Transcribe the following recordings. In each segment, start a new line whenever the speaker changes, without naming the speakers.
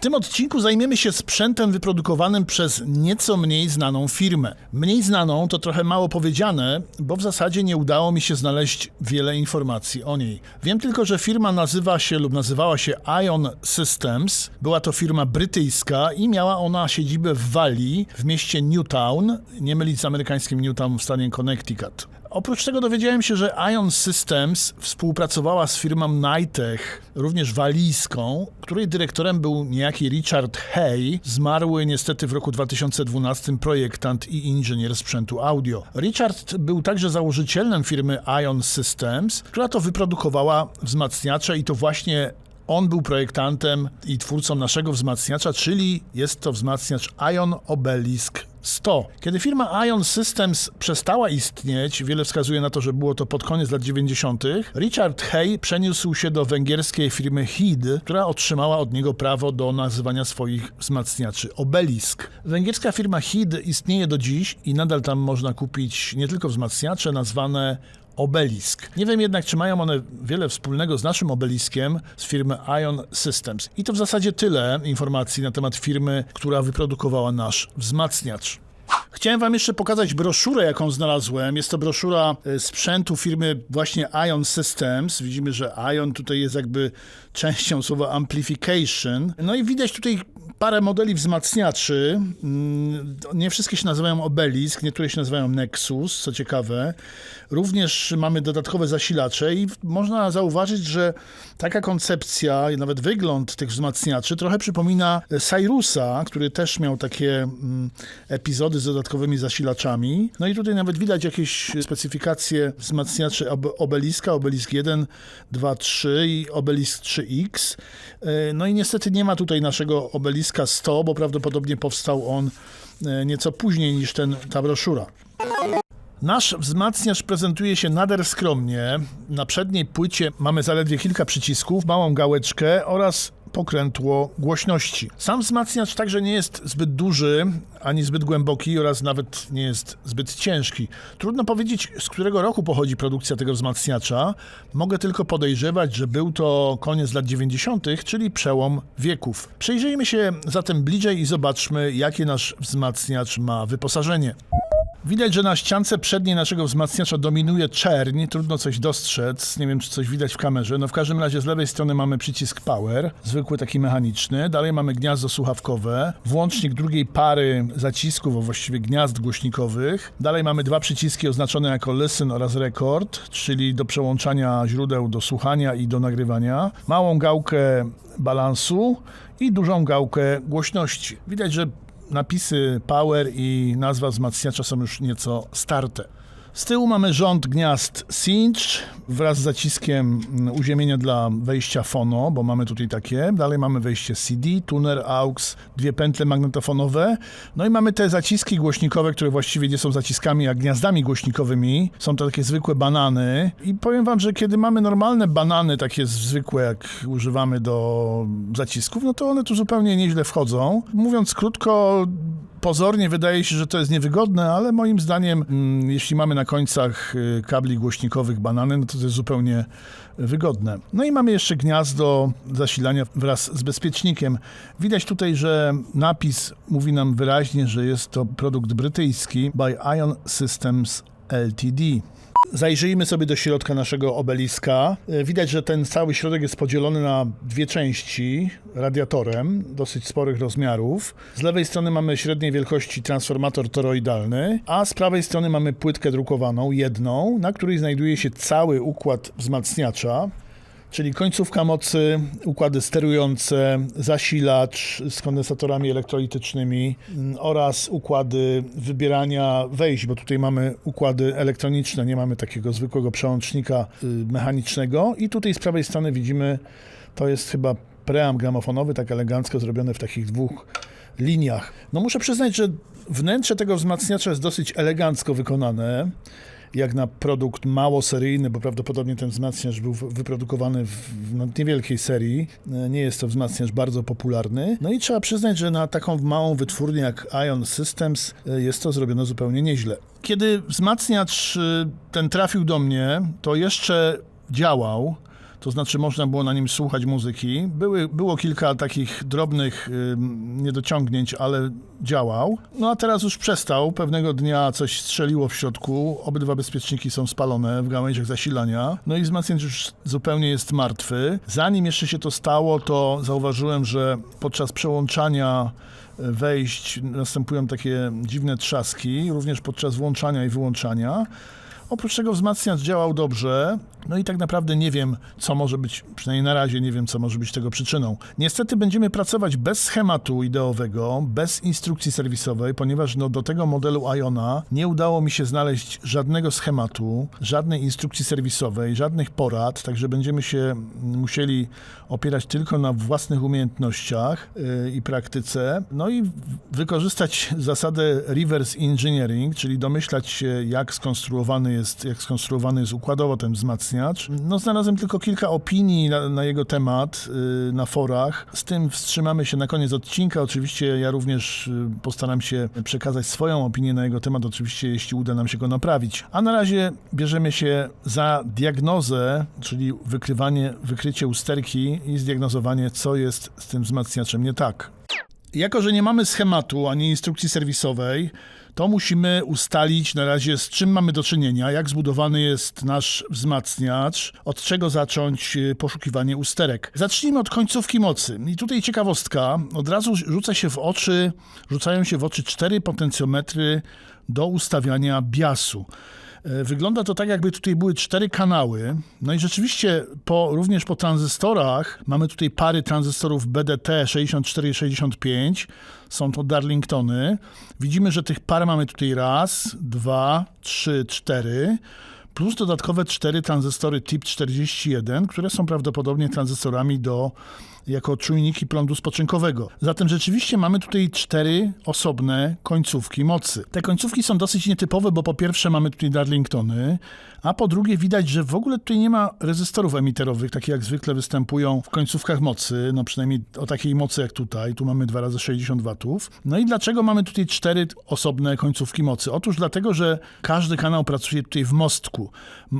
W tym odcinku zajmiemy się sprzętem wyprodukowanym przez nieco mniej znaną firmę. Mniej znaną to trochę mało powiedziane, bo w zasadzie nie udało mi się znaleźć wiele informacji o niej. Wiem tylko, że firma nazywa się lub nazywała się Ion Systems. Była to firma brytyjska i miała ona siedzibę w Walii, w mieście Newtown, nie mylić z amerykańskim Newtown w stanie Connecticut. Oprócz tego dowiedziałem się, że Ion Systems współpracowała z firmą Nitech, również walijską, której dyrektorem był niejaki Richard Hay, zmarły niestety w roku 2012 projektant i inżynier sprzętu audio. Richard był także założycielem firmy Ion Systems, która to wyprodukowała wzmacniacze i to właśnie on był projektantem i twórcą naszego wzmacniacza, czyli jest to wzmacniacz Ion Obelisk 100. Kiedy firma Ion Systems przestała istnieć, wiele wskazuje na to, że było to pod koniec lat 90., Richard Hay przeniósł się do węgierskiej firmy HID, która otrzymała od niego prawo do nazywania swoich wzmacniaczy Obelisk. Węgierska firma HID istnieje do dziś i nadal tam można kupić nie tylko wzmacniacze nazwane obelisk. Nie wiem jednak, czy mają one wiele wspólnego z naszym obeliskiem z firmy Ion Systems. I to w zasadzie tyle informacji na temat firmy, która wyprodukowała nasz wzmacniacz. Chciałem Wam jeszcze pokazać broszurę, jaką znalazłem. Jest to broszura e, sprzętu firmy właśnie Ion Systems. Widzimy, że Ion tutaj jest jakby częścią słowa amplification. No i widać tutaj parę modeli wzmacniaczy. Mm, Nie wszystkie się nazywają Obelisk, niektóre się nazywają Nexus, co ciekawe. Również mamy dodatkowe zasilacze i można zauważyć, że taka koncepcja nawet wygląd tych wzmacniaczy trochę przypomina Cyrusa, który też miał takie mm, epizody z dodatkowymi zasilaczami. No i tutaj nawet widać jakieś specyfikacje wzmacniaczy ob- Obeliska, Obelisk 1, 2, 3 i Obelisk 3X. E, No i niestety nie ma tutaj naszego Obeliska 100, bo prawdopodobnie powstał on e, nieco później niż ten, ta broszura. Nasz wzmacniacz prezentuje się nader skromnie. Na przedniej płycie mamy zaledwie kilka przycisków, małą gałeczkę oraz pokrętło głośności. Sam wzmacniacz także nie jest zbyt duży, ani zbyt głęboki oraz nawet nie jest zbyt ciężki. Trudno powiedzieć, z którego roku pochodzi produkcja tego wzmacniacza. Mogę tylko podejrzewać, że był to koniec lat 90., czyli przełom wieków. Przejrzyjmy się zatem bliżej i zobaczmy, jakie nasz wzmacniacz ma wyposażenie. Widać, że na ściance przedniej naszego wzmacniacza dominuje czerń. Trudno coś dostrzec. Nie wiem, czy coś widać w kamerze. No w każdym razie z lewej strony mamy przycisk power, zwykły taki mechaniczny. Dalej mamy gniazdo słuchawkowe, włącznik drugiej pary zacisków, a właściwie gniazd głośnikowych. Dalej mamy dwa przyciski oznaczone jako listen oraz record, czyli do przełączania źródeł do słuchania i do nagrywania. Małą gałkę balansu i dużą gałkę głośności. Widać, że napisy Power i nazwa wzmacniacza są już nieco starte. Z tyłu mamy rząd gniazd Cinch wraz z zaciskiem mm, uziemienia dla wejścia fono, bo mamy tutaj takie. Dalej mamy wejście CD, tuner, aux, dwie pętle magnetofonowe. No i mamy te zaciski głośnikowe, które właściwie nie są zaciskami, a gniazdami głośnikowymi. Są to takie zwykłe banany. I powiem wam, że kiedy mamy normalne banany, takie zwykłe, jak używamy do zacisków, no to one tu zupełnie nieźle wchodzą. Mówiąc krótko, Pozornie wydaje się, że to jest niewygodne, ale moim zdaniem, mm, jeśli mamy na końcach y, kabli głośnikowych banany, no to to jest zupełnie wygodne. No i mamy jeszcze gniazdo zasilania wraz z bezpiecznikiem. Widać tutaj, że napis mówi nam wyraźnie, że jest to produkt brytyjski by Ion Systems Ltd. Zajrzyjmy sobie do środka naszego obeliska. E, Widać, że ten cały środek jest podzielony na dwie części radiatorem dosyć sporych rozmiarów. Z lewej strony mamy średniej wielkości transformator toroidalny, a z prawej strony mamy płytkę drukowaną, jedną, na której znajduje się cały układ wzmacniacza. Czyli końcówka mocy, układy sterujące, zasilacz z kondensatorami elektrolitycznymi mm, oraz układy wybierania wejść, bo tutaj mamy układy elektroniczne, nie mamy takiego zwykłego przełącznika y, mechanicznego. I tutaj z prawej strony widzimy, to jest chyba preamp gramofonowy, tak elegancko zrobione w takich dwóch liniach. No muszę przyznać, że wnętrze tego wzmacniacza jest dosyć elegancko wykonane jak na produkt mało seryjny, bo prawdopodobnie ten wzmacniacz był wyprodukowany w, w no, niewielkiej serii. E, Nie jest to wzmacniacz bardzo popularny. No i trzeba przyznać, że na taką małą wytwórnię jak Ion Systems e, jest to zrobione zupełnie nieźle. Kiedy wzmacniacz e, ten trafił do mnie, to jeszcze działał. To znaczy można było na nim słuchać muzyki. Były, było kilka takich drobnych ym, niedociągnięć, ale działał. No a teraz już przestał. Pewnego dnia coś strzeliło w środku. Obydwa bezpieczniki są spalone w gałęziach zasilania. No i wzmacniacz już zupełnie jest martwy. Zanim jeszcze się to stało, to zauważyłem, że podczas przełączania wejść następują takie dziwne trzaski, również podczas włączania i wyłączania. Oprócz tego wzmacniacz działał dobrze, no i tak naprawdę nie wiem, co może być, przynajmniej na razie nie wiem, co może być tego przyczyną. Niestety będziemy pracować bez schematu ideowego, bez instrukcji serwisowej, ponieważ no, do tego modelu Iona nie udało mi się znaleźć żadnego schematu, żadnej instrukcji serwisowej, żadnych porad, także będziemy się musieli opierać tylko na własnych umiejętnościach yy, i praktyce, no i wykorzystać zasadę reverse engineering, czyli domyślać się, jak skonstruowany jest, jak skonstruowany jest układowo ten wzmacniacz. No, znalazłem tylko kilka opinii na, na jego temat yy, na forach. Z tym wstrzymamy się na koniec odcinka. Oczywiście ja również yy, postaram się przekazać swoją opinię na jego temat, oczywiście jeśli uda nam się go naprawić. A na razie bierzemy się za diagnozę, czyli wykrywanie, wykrycie usterki i zdiagnozowanie, co jest z tym wzmacniaczem nie tak. Jako, że nie mamy schematu ani instrukcji serwisowej, to musimy ustalić na razie, z czym mamy do czynienia, jak zbudowany jest nasz wzmacniacz, od czego zacząć y, poszukiwanie usterek. Zacznijmy od końcówki mocy. I tutaj ciekawostka, od razu rzuca się w oczy, rzucają się w oczy cztery potencjometry do ustawiania biasu. Wygląda to tak, jakby tutaj były cztery kanały. No i rzeczywiście po, również po tranzystorach mamy tutaj pary tranzystorów BDT 64 i 65. Są to Darlingtony. Widzimy, że tych par mamy tutaj raz, dwa, trzy, cztery plus dodatkowe cztery tranzystory typ 41, które są prawdopodobnie tranzystorami do jako czujniki prądu spoczynkowego. Zatem rzeczywiście mamy tutaj cztery osobne końcówki mocy. Te końcówki są dosyć nietypowe, bo po pierwsze mamy tutaj Darlingtony, a po drugie widać, że w ogóle tutaj nie ma rezystorów emiterowych, takie jak zwykle występują w końcówkach mocy, no przynajmniej o takiej mocy jak tutaj. Tu mamy 2 razy 60 watów. No i dlaczego mamy tutaj cztery osobne końcówki mocy? Otóż dlatego, że każdy kanał pracuje tutaj w mostku,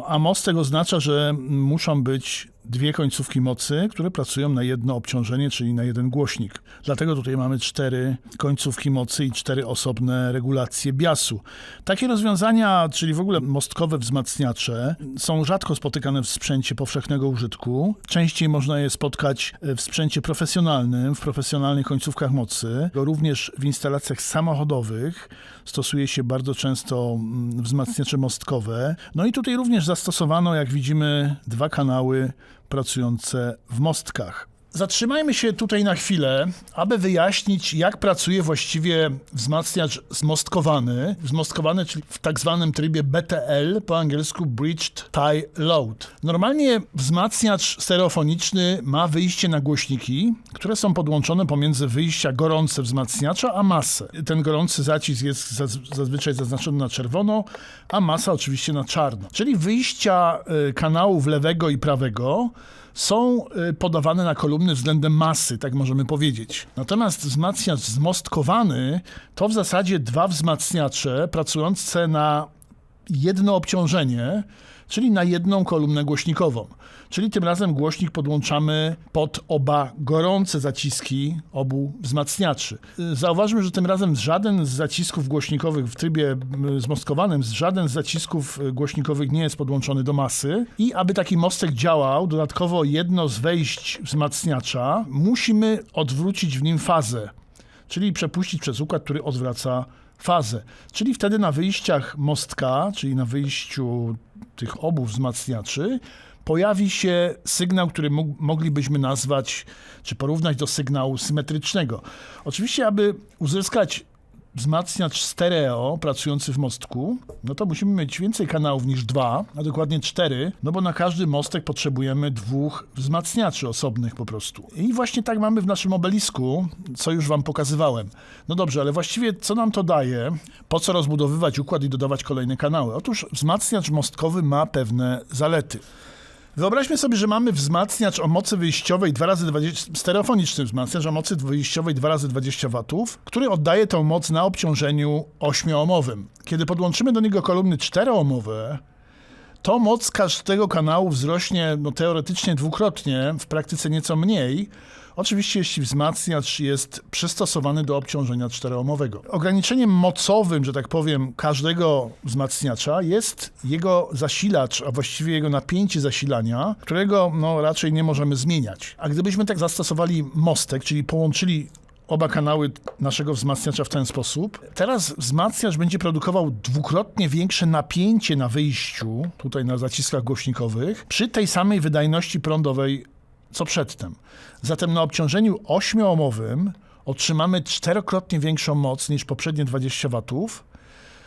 a mostek oznacza, że muszą być dwie końcówki mocy, które pracują na jedno obciążenie, czyli na jeden głośnik. Dlatego tutaj mamy cztery końcówki mocy i cztery osobne regulacje biasu. Takie rozwiązania, czyli w ogóle mostkowe wzmacniacze, są rzadko spotykane w sprzęcie powszechnego użytku. Częściej można je spotkać w sprzęcie profesjonalnym, w profesjonalnych końcówkach mocy. Również w instalacjach samochodowych stosuje się bardzo często wzmacniacze mostkowe. No i tutaj również zastosowano, jak widzimy, dwa kanały pracujące w mostkach. Zatrzymajmy się tutaj na chwilę, aby wyjaśnić, jak pracuje właściwie wzmacniacz zmostkowany. Zmostkowany, czyli w tak zwanym trybie BTL, po angielsku Bridged Tie Load. Normalnie wzmacniacz stereofoniczny ma wyjście na głośniki, które są podłączone pomiędzy wyjścia gorące wzmacniacza a masę. Ten gorący zacisk jest zazwyczaj zaznaczony na czerwono, a masa oczywiście na czarno. Czyli wyjścia y, kanałów lewego i prawego są y, podawane na kolumny względem masy, tak możemy powiedzieć. Natomiast wzmacniacz zmostkowany to w zasadzie dwa wzmacniacze pracujące na jedno obciążenie, czyli na jedną kolumnę głośnikową. Czyli tym razem głośnik podłączamy pod oba gorące zaciski obu wzmacniaczy. Zauważmy, że tym razem żaden z zacisków głośnikowych w trybie zmostkowanym, żaden z zacisków głośnikowych nie jest podłączony do masy i aby taki mostek działał, dodatkowo jedno z wejść wzmacniacza musimy odwrócić w nim fazę, czyli przepuścić przez układ, który odwraca fazę. Czyli wtedy na wyjściach mostka, czyli na wyjściu tych obu wzmacniaczy, pojawi się sygnał, który moglibyśmy nazwać, czy porównać do sygnału symetrycznego. Oczywiście, aby uzyskać wzmacniacz stereo pracujący w mostku, no to musimy mieć więcej kanałów niż dwa, a dokładnie cztery, no bo na każdy mostek potrzebujemy dwóch wzmacniaczy osobnych po prostu. I właśnie tak mamy w naszym obelisku, co już wam pokazywałem. No dobrze, ale właściwie co nam to daje? Po co rozbudowywać układ i dodawać kolejne kanały? Otóż wzmacniacz mostkowy ma pewne zalety. Wyobraźmy sobie, że mamy wzmacniacz o mocy wyjściowej 2 razy 20 stereofoniczny wzmacniacz o mocy wyjściowej 2 razy 20 W, który oddaje tą moc na obciążeniu 8-ohmowym. Kiedy podłączymy do niego kolumny 4-ohmowe, to moc każdego kanału wzrośnie no, teoretycznie dwukrotnie, w praktyce nieco mniej. Oczywiście, jeśli wzmacniacz jest przystosowany do obciążenia czteroomowego. Ograniczeniem mocowym, że tak powiem, każdego wzmacniacza jest jego zasilacz, a właściwie jego napięcie zasilania, którego no, raczej nie możemy zmieniać. A gdybyśmy tak zastosowali mostek, czyli połączyli oba kanały naszego wzmacniacza w ten sposób. Teraz wzmacniacz będzie produkował dwukrotnie większe napięcie na wyjściu, tutaj na zaciskach głośnikowych, przy tej samej wydajności prądowej co przedtem. Zatem na obciążeniu 8-ohmowym otrzymamy czterokrotnie większą moc niż poprzednie 20 watów,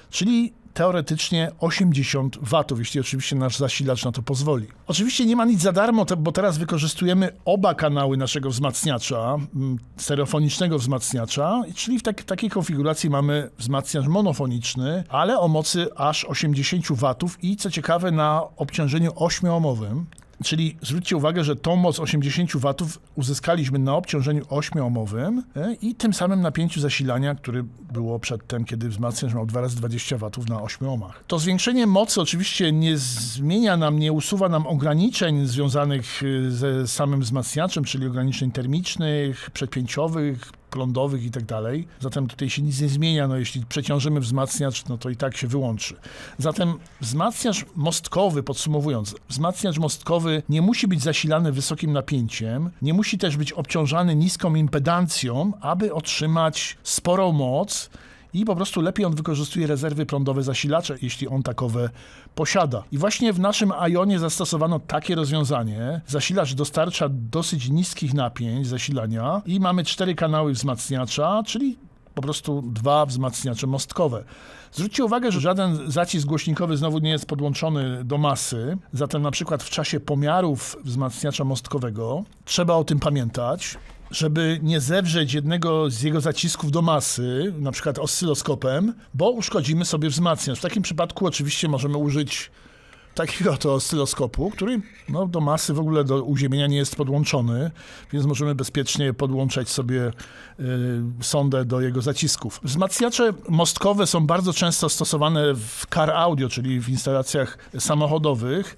czyli teoretycznie 80 watów, jeśli oczywiście nasz zasilacz na to pozwoli. Oczywiście nie ma nic za darmo, bo teraz wykorzystujemy oba kanały naszego wzmacniacza, mm, stereofonicznego wzmacniacza, czyli w tak, takiej konfiguracji mamy wzmacniacz monofoniczny, ale o mocy aż 80 watów i co ciekawe na obciążeniu 8-ohmowym. Czyli zwróćcie uwagę, że tą moc 80 watów uzyskaliśmy na obciążeniu 8-ohmowym e, i tym samym napięciu zasilania, które było przedtem, kiedy wzmacniacz miał 2 razy 20 watów na 8 ohmach. To zwiększenie mocy oczywiście nie zmienia nam, nie usuwa nam ograniczeń związanych e, ze samym wzmacniaczem, czyli ograniczeń termicznych, przedpięciowych, prądowych i tak dalej. Zatem tutaj się nic nie zmienia. No, jeśli przeciążymy wzmacniacz, no to i tak się wyłączy. Zatem wzmacniacz mostkowy, podsumowując, wzmacniacz mostkowy nie musi być zasilany wysokim napięciem, nie musi też być obciążany niską impedancją, aby otrzymać sporą moc i po prostu lepiej on wykorzystuje rezerwy prądowe zasilacza, jeśli on takowe posiada. I właśnie w naszym Ionie zastosowano takie rozwiązanie. Zasilacz dostarcza dosyć niskich napięć zasilania i mamy cztery kanały wzmacniacza, czyli po prostu dwa wzmacniacze mostkowe. Zwróćcie uwagę, że żaden zacisk głośnikowy znowu nie jest podłączony do masy, zatem na przykład w czasie pomiarów wzmacniacza mostkowego trzeba o tym pamiętać żeby nie zewrzeć jednego z jego zacisków do masy, na przykład oscyloskopem, bo uszkodzimy sobie wzmacniacz. W takim przypadku oczywiście możemy użyć takiego to oscyloskopu, który no, do masy w ogóle do uziemienia nie jest podłączony, więc możemy bezpiecznie podłączać sobie y, sondę do jego zacisków. Wzmacniacze mostkowe są bardzo często stosowane w car audio, czyli w instalacjach samochodowych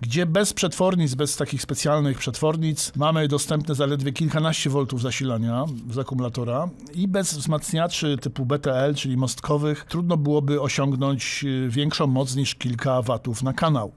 gdzie bez przetwornic, bez takich specjalnych przetwornic mamy dostępne zaledwie kilkanaście voltów zasilania z akumulatora i bez wzmacniaczy typu BTL, czyli mostkowych, trudno byłoby osiągnąć y, większą moc niż kilka watów na kanał.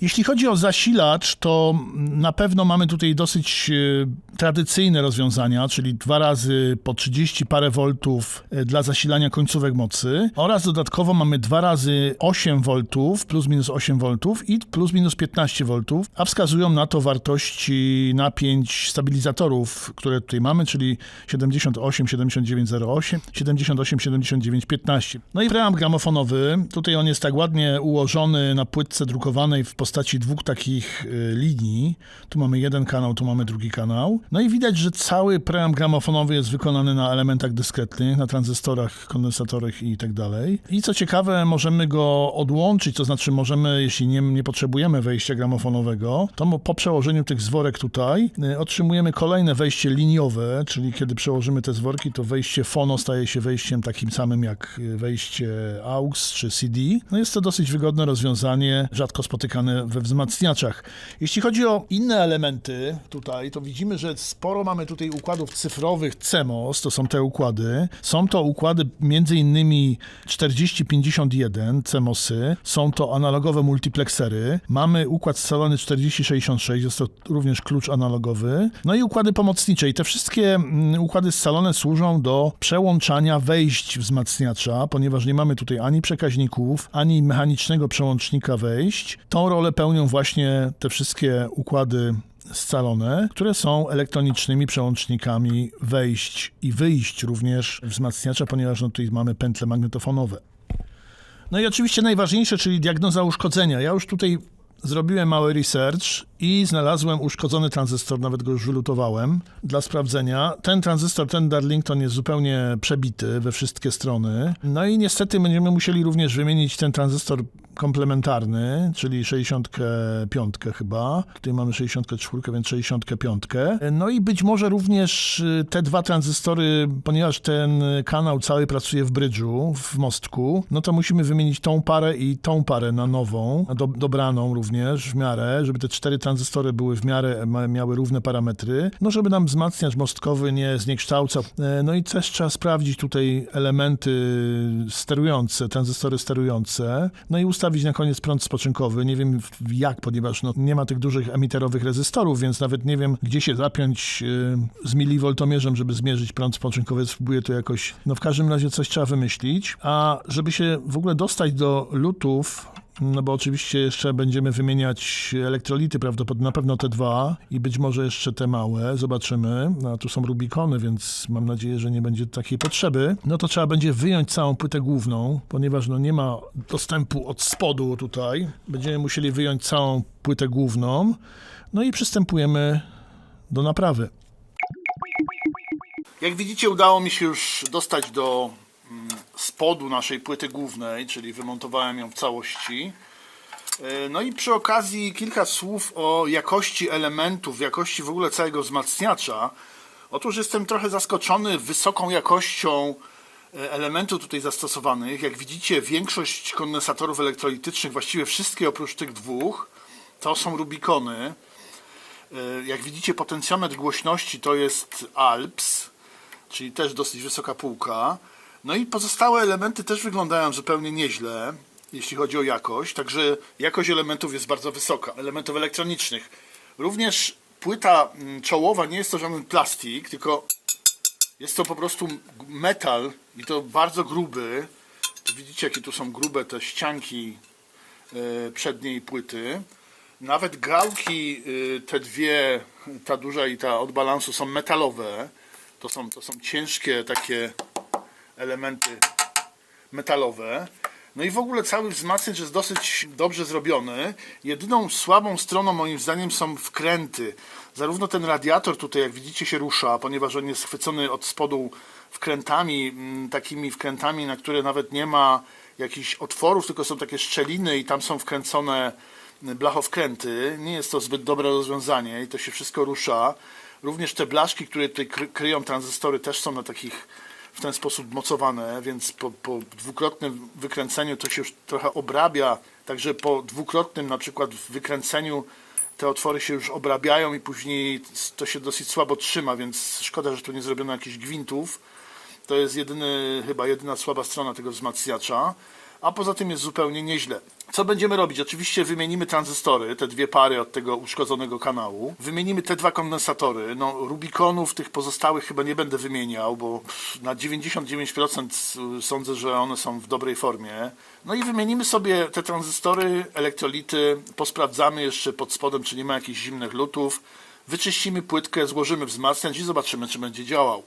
Jeśli chodzi o zasilacz, to na pewno mamy tutaj dosyć e, tradycyjne rozwiązania, czyli dwa razy po 30 parę voltów e, dla zasilania końcówek mocy oraz dodatkowo mamy dwa razy 8 voltów, plus minus 8 voltów i plus minus 15 voltów, a wskazują na to wartości napięć stabilizatorów, które tutaj mamy, czyli 78, 7908, 78, 79, 15. No i preamp gramofonowy, tutaj on jest tak ładnie ułożony na płytce drukowanej w postaci postaci dwóch takich y, linii. Tu mamy jeden kanał, tu mamy drugi kanał. No i widać, że cały preamp gramofonowy jest wykonany na elementach dyskretnych, na tranzystorach, kondensatorach i tak dalej. I co ciekawe, możemy go odłączyć, to znaczy możemy, jeśli nie, nie potrzebujemy wejścia gramofonowego, to po przełożeniu tych zworek tutaj y, otrzymujemy kolejne wejście liniowe, czyli kiedy przełożymy te zworki, to wejście fono staje się wejściem takim samym jak wejście AUX czy CD. No jest to dosyć wygodne rozwiązanie, rzadko spotykane we wzmacniaczach. Jeśli chodzi o inne elementy tutaj, to widzimy, że sporo mamy tutaj układów cyfrowych CMOS, to są te układy. Są to układy między innymi 4051 CMOSy, są to analogowe multiplexery. Mamy układ scalony 4066, jest to również klucz analogowy. No i układy pomocnicze. I te wszystkie mm, układy scalone służą do przełączania wejść wzmacniacza, ponieważ nie mamy tutaj ani przekaźników, ani mechanicznego przełącznika wejść. Tą rolę rolę pełnią właśnie te wszystkie układy scalone, które są elektronicznymi przełącznikami wejść i wyjść również wzmacniacza, ponieważ no tutaj mamy pętle magnetofonowe. No i oczywiście najważniejsze, czyli diagnoza uszkodzenia. Ja już tutaj Zrobiłem mały research i znalazłem uszkodzony tranzystor, nawet go już wylutowałem dla sprawdzenia. Ten tranzystor, ten Darlington jest zupełnie przebity we wszystkie strony. No i niestety będziemy musieli również wymienić ten tranzystor komplementarny, czyli 65 chyba. Tutaj mamy 64, więc 65. No i być może również y, te dwa tranzystory, ponieważ ten kanał cały pracuje w brydżu, w mostku, no to musimy wymienić tą parę i tą parę na nową, do, dobraną również w miarę, żeby te cztery tranzystory były w miarę, miały równe parametry, no żeby nam wzmacniacz mostkowy nie zniekształcał. E, No i też trzeba sprawdzić tutaj elementy sterujące, tranzystory sterujące, no i ustawić na koniec prąd spoczynkowy. Nie wiem jak, ponieważ no, nie ma tych dużych emiterowych rezystorów, więc nawet nie wiem, gdzie się zapiąć e, z milivoltomierzem, żeby zmierzyć prąd spoczynkowy. Spróbuję to jakoś, no w każdym razie coś trzeba wymyślić. A żeby się w ogóle dostać do lutów, no bo oczywiście jeszcze będziemy wymieniać elektrolity, prawdopodobnie na pewno te dwa i być może jeszcze te małe, zobaczymy. No, tu są Rubikony, więc mam nadzieję, że nie będzie takiej potrzeby. No to trzeba będzie wyjąć całą płytę główną, ponieważ no nie ma dostępu od spodu tutaj. Będziemy musieli wyjąć całą płytę główną. No i przystępujemy do naprawy. Jak widzicie, udało mi się już dostać do spodu naszej płyty głównej, czyli wymontowałem ją w całości. E, No i przy okazji kilka słów o jakości elementów, jakości w ogóle całego wzmacniacza. Otóż jestem trochę zaskoczony wysoką jakością e, elementów tutaj zastosowanych. Jak widzicie, większość kondensatorów elektrolitycznych, właściwie wszystkie oprócz tych dwóch, to są Rubikony. E, Jak widzicie, potencjometr głośności to jest Alps, czyli też dosyć wysoka półka. No i pozostałe elementy też wyglądają zupełnie nieźle, jeśli chodzi o jakość. Także jakość elementów jest bardzo wysoka, elementów elektronicznych. Również płyta mm, czołowa nie jest to żaden plastik, tylko jest to po prostu metal i to bardzo gruby. Widzicie, jakie tu są grube te ścianki e, przedniej płyty. Nawet gałki, y, te dwie, ta duża i ta od balansu są metalowe. To są, to są ciężkie takie elementy metalowe. No i w ogóle cały wzmacniacz jest dosyć dobrze zrobiony. Jedyną słabą stroną moim zdaniem są wkręty. Zarówno ten radiator tutaj, jak widzicie, się rusza, ponieważ on jest schwycony od spodu wkrętami, mm, takimi wkrętami, na które nawet nie ma jakichś otworów, tylko są takie szczeliny i tam są wkręcone blachowkręty. Nie jest to zbyt dobre rozwiązanie i to się wszystko rusza. Również te blaszki, które tutaj kry- kryją tranzystory też są na takich w ten sposób mocowane, więc po, po dwukrotnym wykręceniu to się już trochę obrabia, także po dwukrotnym na przykład wykręceniu te otwory się już obrabiają i później to się dosyć słabo trzyma, więc szkoda, że tu nie zrobiono jakichś gwintów. To jest jedyny, chyba jedyna słaba strona tego wzmacniacza, a poza tym jest zupełnie nieźle. Co będziemy robić? Oczywiście wymienimy tranzystory, te dwie pary od tego uszkodzonego kanału. Wymienimy te dwa kondensatory. No, Rubikonów tych pozostałych chyba nie będę wymieniał, bo na 99% sądzę, że one są w dobrej formie. No i wymienimy sobie te tranzystory, elektrolity, posprawdzamy jeszcze pod spodem, czy nie ma jakichś zimnych lutów. Wyczyścimy płytkę, złożymy wzmacniacz i zobaczymy, czy będzie działał.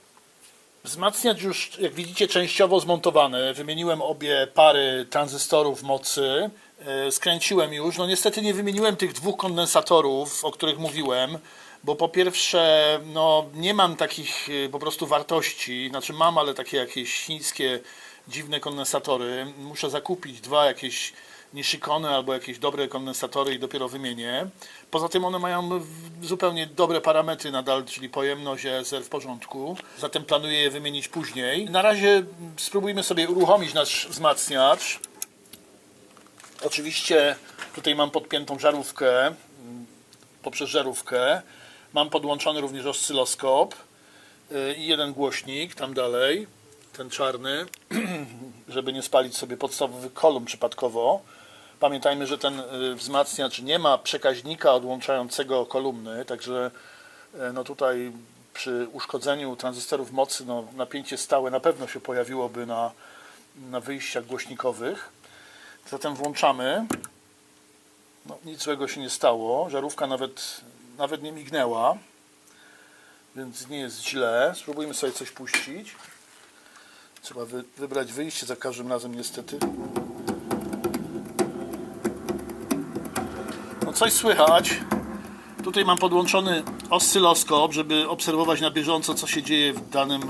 Wzmacniacz już, jak widzicie, częściowo zmontowany. Wymieniłem obie pary tranzystorów mocy. E, Skręciłem już. No niestety nie wymieniłem tych dwóch kondensatorów, o których mówiłem, bo po pierwsze, no nie mam takich e, po prostu wartości. Znaczy mam, ale takie jakieś chińskie dziwne kondensatory. Muszę zakupić dwa jakieś Nishikony albo jakieś dobre kondensatory i dopiero wymienię. Poza tym one mają zupełnie dobre parametry nadal, czyli pojemność ESR w porządku. Zatem planuję je wymienić później. Na razie spróbujmy sobie uruchomić nasz wzmacniacz. Oczywiście tutaj mam podpiętą żarówkę poprzez żarówkę. Mam podłączony również oscyloskop y, i jeden głośnik tam dalej, ten czarny, żeby nie spalić sobie podstawowych kolumn przypadkowo. Pamiętajmy, że ten y, wzmacniacz nie ma przekaźnika odłączającego kolumny, także e, no tutaj przy uszkodzeniu tranzystorów mocy no, napięcie stałe na pewno się pojawiłoby na, na wyjściach głośnikowych. Zatem włączamy. No, nic złego się nie stało. Żarówka nawet, nawet nie mignęła, więc nie jest źle. Spróbujmy sobie coś puścić. Trzeba wy, wybrać wyjście za każdym razem niestety. No coś słychać. Tutaj mam podłączony oscyloskop, żeby obserwować na bieżąco, co się dzieje w, danym,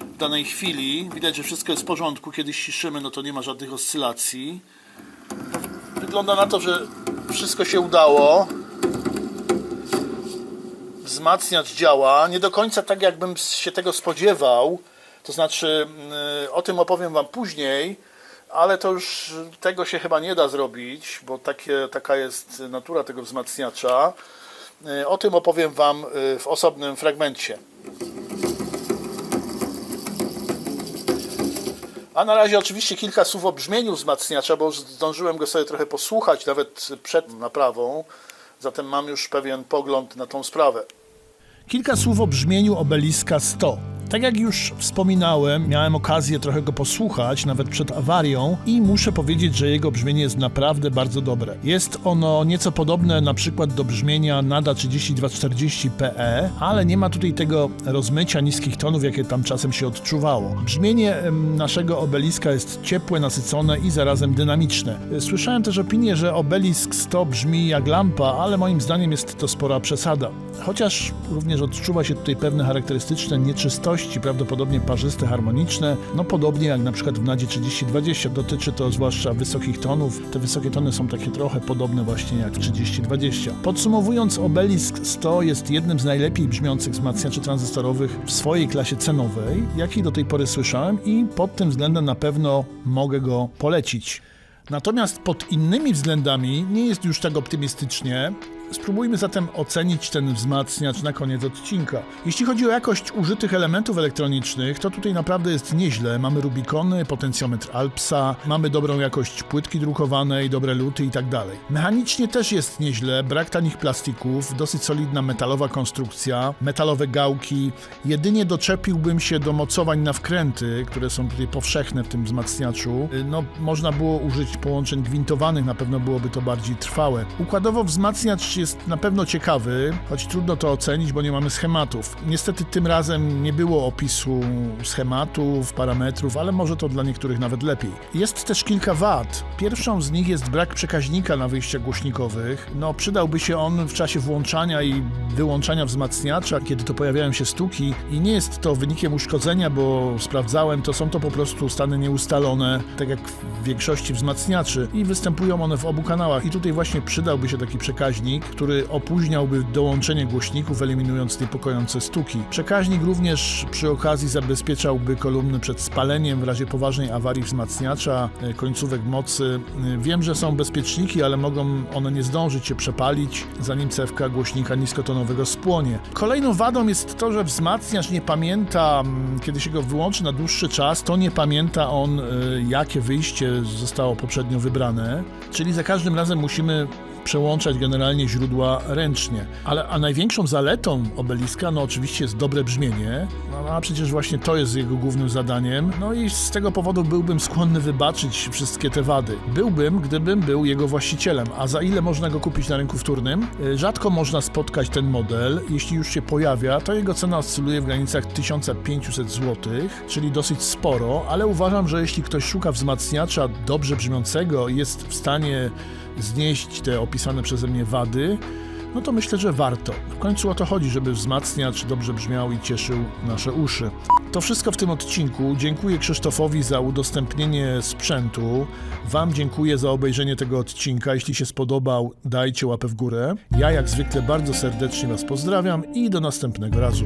w danej chwili. Widać, że wszystko jest w porządku. Kiedy ściszymy, no to nie ma żadnych oscylacji. Wygląda na to, że wszystko się udało. Wzmacniacz działa. Nie do końca tak, jakbym się tego spodziewał. To znaczy, mm, o tym opowiem Wam później, ale to już tego się chyba nie da zrobić, bo takie, taka jest natura tego wzmacniacza. Y, O tym opowiem Wam y, w osobnym fragmencie. A na razie oczywiście kilka słów o brzmieniu wzmacniacza, bo zdążyłem go sobie trochę posłuchać nawet przed naprawą, zatem mam już pewien pogląd na tą sprawę. Kilka słów o brzmieniu obeliska 100. Tak jak już wspominałem, miałem okazję trochę go posłuchać, nawet przed awarią, i muszę powiedzieć, że jego brzmienie jest naprawdę bardzo dobre. Jest ono nieco podobne na przykład do brzmienia Nada 3240 PE, ale nie ma tutaj tego rozmycia niskich tonów, jakie tam czasem się odczuwało. Brzmienie naszego obeliska jest ciepłe, nasycone i zarazem dynamiczne. Słyszałem też opinię, że obelisk 100 brzmi jak lampa, ale moim zdaniem jest to spora przesada. Chociaż również odczuwa się tutaj pewne charakterystyczne nieczystości, prawdopodobnie parzyste, harmoniczne, no podobnie jak na przykład w Nadzie 3020. Dotyczy to zwłaszcza wysokich tonów. Te wysokie tony są takie trochę podobne właśnie jak w 3020. Podsumowując, Obelisk 100 jest jednym z najlepiej brzmiących wzmacniaczy tranzystorowych w swojej klasie cenowej, jaki do tej pory słyszałem i pod tym względem na pewno mogę go polecić. Natomiast pod innymi względami nie jest już tak optymistycznie. Spróbujmy zatem ocenić ten wzmacniacz na koniec odcinka. Jeśli chodzi o jakość użytych elementów elektronicznych, to tutaj naprawdę jest nieźle. Mamy Rubicony, potencjometr Alpsa, mamy dobrą jakość płytki drukowanej, dobre luty i tak. Mechanicznie też jest nieźle, brak tanich plastików, dosyć solidna metalowa konstrukcja, metalowe gałki. Jedynie doczepiłbym się do mocowań na wkręty, które są tutaj powszechne w tym wzmacniaczu. No, można było użyć połączeń gwintowanych, na pewno byłoby to bardziej trwałe. Układowo wzmacniacz jest na pewno ciekawy, choć trudno to ocenić, bo nie mamy schematów. Niestety tym razem nie było opisu schematów, parametrów, ale może to dla niektórych nawet lepiej. Jest też kilka wad. Pierwszą z nich jest brak przekaźnika na wyjściach głośnikowych. No, przydałby się on w czasie włączania i wyłączania wzmacniacza, kiedy to pojawiają się stuki i nie jest to wynikiem uszkodzenia, bo sprawdzałem, to są to po prostu stany nieustalone, tak jak w większości wzmacniaczy i występują one w obu kanałach i tutaj właśnie przydałby się taki przekaźnik, który opóźniałby dołączenie głośników, eliminując niepokojące stuki. Przekaźnik również przy okazji zabezpieczałby kolumny przed spaleniem w razie poważnej awarii wzmacniacza, e, końcówek mocy. E, Wiem, że są bezpieczniki, ale mogą one nie zdążyć się przepalić, zanim cewka głośnika niskotonowego spłonie. Kolejną wadą jest to, że wzmacniacz nie pamięta, kiedy się go wyłączy na dłuższy czas, to nie pamięta on, e, jakie wyjście zostało poprzednio wybrane, czyli za każdym razem musimy przełączać generalnie źródła ręcznie. Ale a największą zaletą obeliska, no oczywiście jest dobre brzmienie, no, a przecież właśnie to jest jego głównym zadaniem. No i z tego powodu byłbym skłonny wybaczyć wszystkie te wady. Byłbym, gdybym był jego właścicielem. A za ile można go kupić na rynku wtórnym? Y, Rzadko można spotkać ten model. Jeśli już się pojawia, to jego cena oscyluje w granicach 1500 zł, czyli dosyć sporo, ale uważam, że jeśli ktoś szuka wzmacniacza dobrze brzmiącego i jest w stanie znieść te opisane przeze mnie wady, no to myślę, że warto. W końcu o to chodzi, żeby wzmacniacz dobrze brzmiał i cieszył nasze uszy. To wszystko w tym odcinku. Dziękuję Krzysztofowi za udostępnienie sprzętu. Wam dziękuję za obejrzenie tego odcinka. Jeśli się spodobał, dajcie łapę w górę. Ja jak zwykle bardzo serdecznie Was pozdrawiam i do następnego razu.